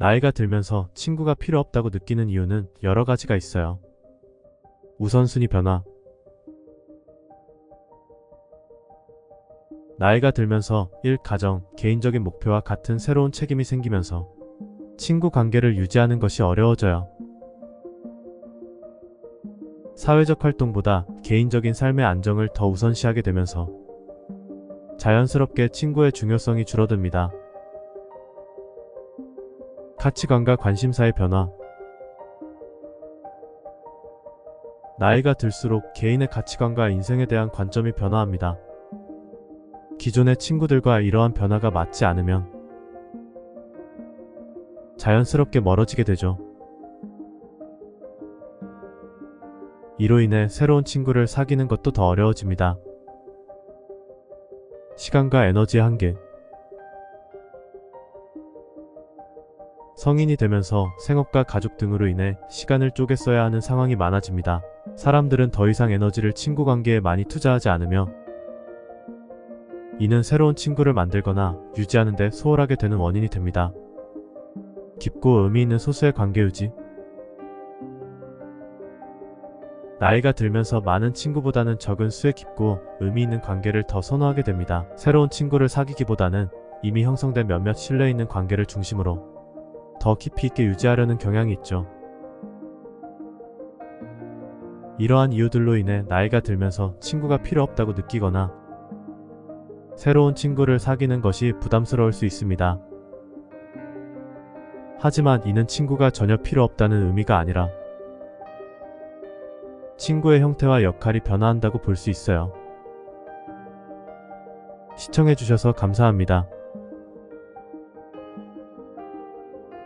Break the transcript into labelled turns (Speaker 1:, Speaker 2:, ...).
Speaker 1: 나이가 들면서 친구가 필요 없다고 느끼는 이유는 여러 가지가 있어요. 우선순위 변화. 나이가 들면서 일, 가정, 개인적인 목표와 같은 새로운 책임이 생기면서 친구 관계를 유지하는 것이 어려워져요. 사회적 활동보다 개인적인 삶의 안정을 더 우선시하게 되면서 자연스럽게 친구의 중요성이 줄어듭니다. 가치관과 관심사의 변화. 나이가 들수록 개인의 가치관과 인생에 대한 관점이 변화합니다. 기존의 친구들과 이러한 변화가 맞지 않으면 자연스럽게 멀어지게 되죠. 이로 인해 새로운 친구를 사귀는 것도 더 어려워집니다. 시간과 에너지의 한계. 성인이 되면서 생업과 가족 등으로 인해 시간을 쪼개 써야 하는 상황이 많아집니다. 사람들은 더 이상 에너지를 친구 관계에 많이 투자하지 않으며 이는 새로운 친구를 만들거나 유지하는 데 소홀하게 되는 원인이 됩니다. 깊고 의미 있는 소수의 관계 유지. 나이가 들면서 많은 친구보다는 적은 수의 깊고 의미 있는 관계를 더 선호하게 됩니다. 새로운 친구를 사귀기보다는 이미 형성된 몇몇 신뢰 있는 관계를 중심으로 더 깊이 있게 유지하려는 경향이 있죠. 이러한 이유들로 인해 나이가 들면서 친구가 필요 없다고 느끼거나 새로운 친구를 사귀는 것이 부담스러울 수 있습니다. 하지만 이는 친구가 전혀 필요 없다는 의미가 아니라 친구의 형태와 역할이 변화한다고 볼 수 있어요. 시청해주셔서 감사합니다.